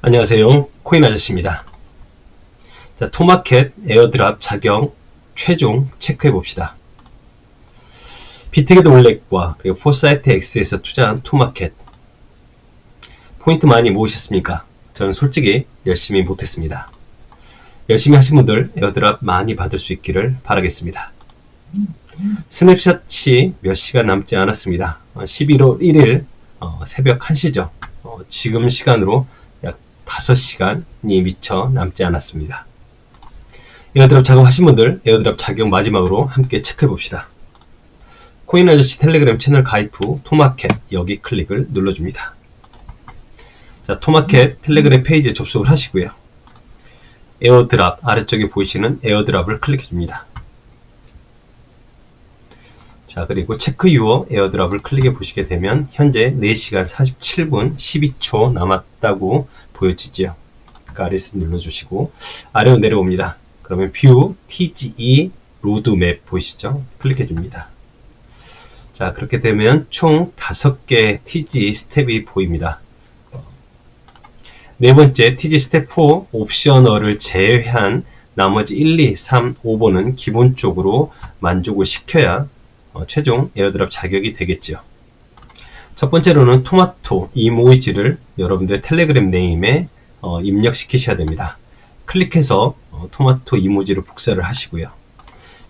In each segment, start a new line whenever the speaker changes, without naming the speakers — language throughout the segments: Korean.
안녕하세요. 코인 아저씨입니다. 자, 토마켓 에어드랍 자격 최종 체크해 봅시다. 비트게드 올렉과 그리고 포사이트 X에서 투자한 토마켓 포인트 많이 모으셨습니까? 저는 솔직히 열심히 못했습니다. 열심히 하신 분들 에어드랍 많이 받을 수 있기를 바라겠습니다. 스냅샷이 몇 시간 남지 않았습니다. 11월 1일 어, 새벽 1시죠. 어, 지금 시간으로 약 5시간이 미처 남지 않았습니다. 에어드랍 작업하신 분들 에어드랍 작용 마지막으로 함께 체크해 봅시다. 코인 아저씨 텔레그램 채널 가입 후 토마켓 여기 클릭을 눌러줍니다. 자, 토마켓 텔레그램 페이지에 접속을 하시고요. 에어드랍 아래쪽에 보이시는 에어드랍을 클릭해 줍니다. 자, 그리고 체크 유어 에어드랍을 클릭해 보시게 되면 현재 4시간 47분 12초 남았다고 보여지지요. 그러니까 눌러주시고 아래로 내려옵니다. 그러면 뷰 TGE 로드맵 보이시죠? 클릭해 줍니다. 자, 그렇게 되면 총 5개의 TG 스텝이 보입니다. 네 번째 TG 스텝 4 옵셔널을 제외한 나머지 1, 2, 3, 5번은 기본적으로 만족을 시켜야 어, 최종 에어드랍 자격이 되겠죠. 첫 번째로는 토마토 이모이지를 여러분들 텔레그램 네임에 어, 입력시키셔야 됩니다. 클릭해서 어, 토마토 이모지를 복사를 하시고요.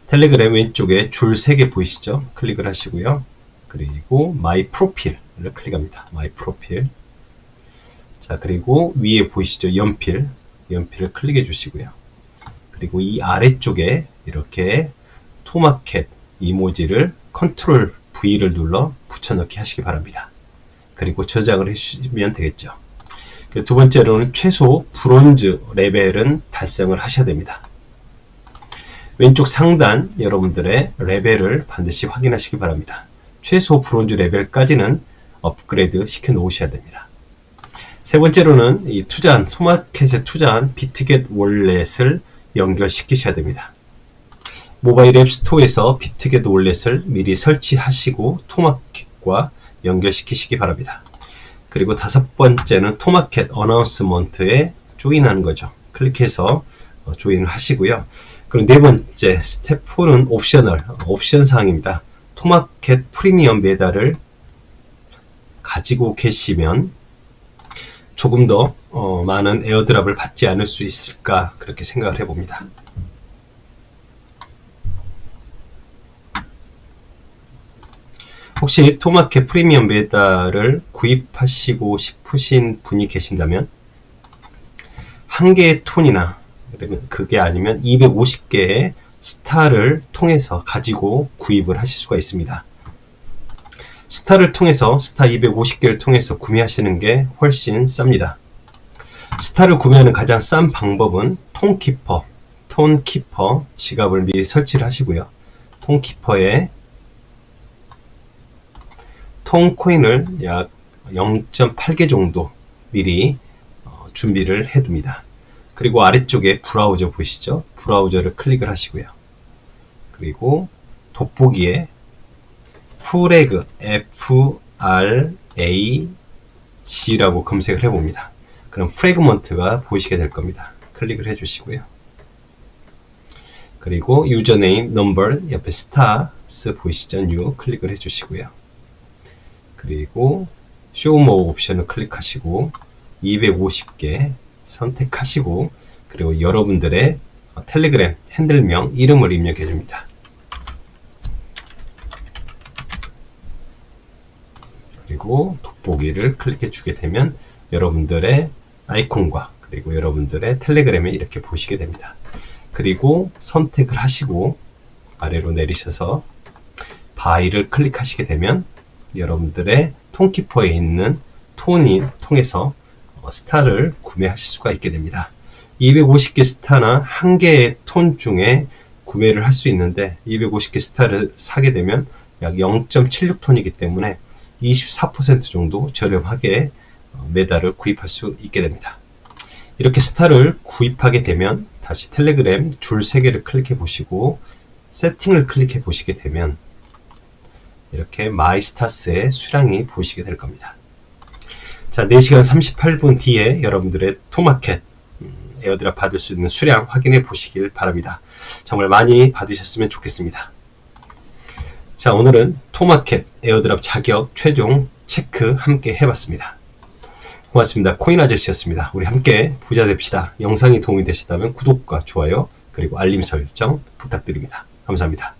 텔레그램 왼쪽에 줄 3개 보이시죠? 클릭을 하시고요. 그리고 마이 프로필을 클릭합니다. 마이 프로필. 자, 그리고 위에 보이시죠? 연필. 연필을 클릭해 주시고요. 그리고 이 아래쪽에 이렇게 토마켓 이모지를 컨트롤 V를 눌러 붙여넣기 하시기 바랍니다. 그리고 저장을 해주시면 되겠죠. 그두 번째로는 최소 브론즈 레벨은 달성을 하셔야 됩니다. 왼쪽 상단 여러분들의 레벨을 반드시 확인하시기 바랍니다. 최소 브론즈 레벨까지는 업그레이드 시켜 놓으셔야 됩니다. 세 번째로는 이 투자한 소마켓에 투자한 비트겟 월렛을 연결시키셔야 됩니다. 모바일 앱 스토어에서 비트겟 월렛을 미리 설치하시고 토마켓과 연결시키시기 바랍니다. 그리고 다섯 번째는 토마켓 어나운스먼트에 조인하는 거죠. 클릭해서 어, 조인을 하시고요. 그리고 네 번째 스텝 4는 옵셔널, 옵션 사항입니다. 토마켓 프리미엄 메달을 가지고 계시면 조금 더 어, 많은 에어드랍을 받지 않을 수 있을까 그렇게 생각을 해봅니다. 혹시 토마켓 프리미엄 메달을 구입하시고 싶으신 분이 계신다면 한 개의 톤이나 그러면 그게 아니면 250개의 스타를 통해서 가지고 구입을 하실 수가 있습니다. 스타를 통해서 스타 250개를 통해서 구매하시는 게 훨씬 쌉니다. 스타를 구매하는 가장 싼 방법은 톤키퍼, 톤키퍼 지갑을 미리 설치를 하시고요. 톤키퍼에 톤코인을 약 0.8개 정도 미리 어, 준비를 해 둡니다. 그리고 아래쪽에 브라우저 보시죠? 브라우저를 클릭을 하시고요. 그리고 돋보기에 프레그 F-R-A-G라고 검색을 해봅니다. 그럼 프레그먼트가 보이시게 될 겁니다. 클릭을 해주시고요. 그리고 유저네임, 넘버 옆에 스타스 보이시죠? 뉴 클릭을 해주시고요. 그리고 쇼모 옵션을 클릭하시고 250개 선택하시고 그리고 여러분들의 텔레그램 핸들명 이름을 입력해 줍니다. 그리고 돋보기를 클릭해 주게 되면 여러분들의 아이콘과 그리고 여러분들의 텔레그램을 이렇게 보시게 됩니다. 그리고 선택을 하시고 아래로 내리셔서 바이를 클릭하시게 되면 여러분들의 톤키퍼에 있는 톤이 통해서 어, 스타를 구매하실 수가 있게 됩니다. 250개 스타나 한 개의 톤 중에 구매를 할 수 있는데 250개 스타를 사게 되면 약 0.76톤이기 때문에 24% 정도 저렴하게 어, 메달을 구입할 수 있게 됩니다. 이렇게 스타를 구입하게 되면 다시 텔레그램 줄 3개를 클릭해 보시고 세팅을 클릭해 보시게 되면 이렇게 마이스타스의 수량이 보시게 될 겁니다. 자, 4시간 38분 뒤에 여러분들의 토마켓 음, 에어드랍 받을 수 있는 수량 확인해 보시길 바랍니다. 정말 많이 받으셨으면 좋겠습니다. 자, 오늘은 토마켓 에어드랍 자격 최종 체크 함께 해봤습니다. 고맙습니다. 코인 아저씨였습니다. 우리 함께 부자 됩시다. 영상이 도움이 되셨다면 구독과 좋아요 그리고 알림 설정 부탁드립니다. 감사합니다.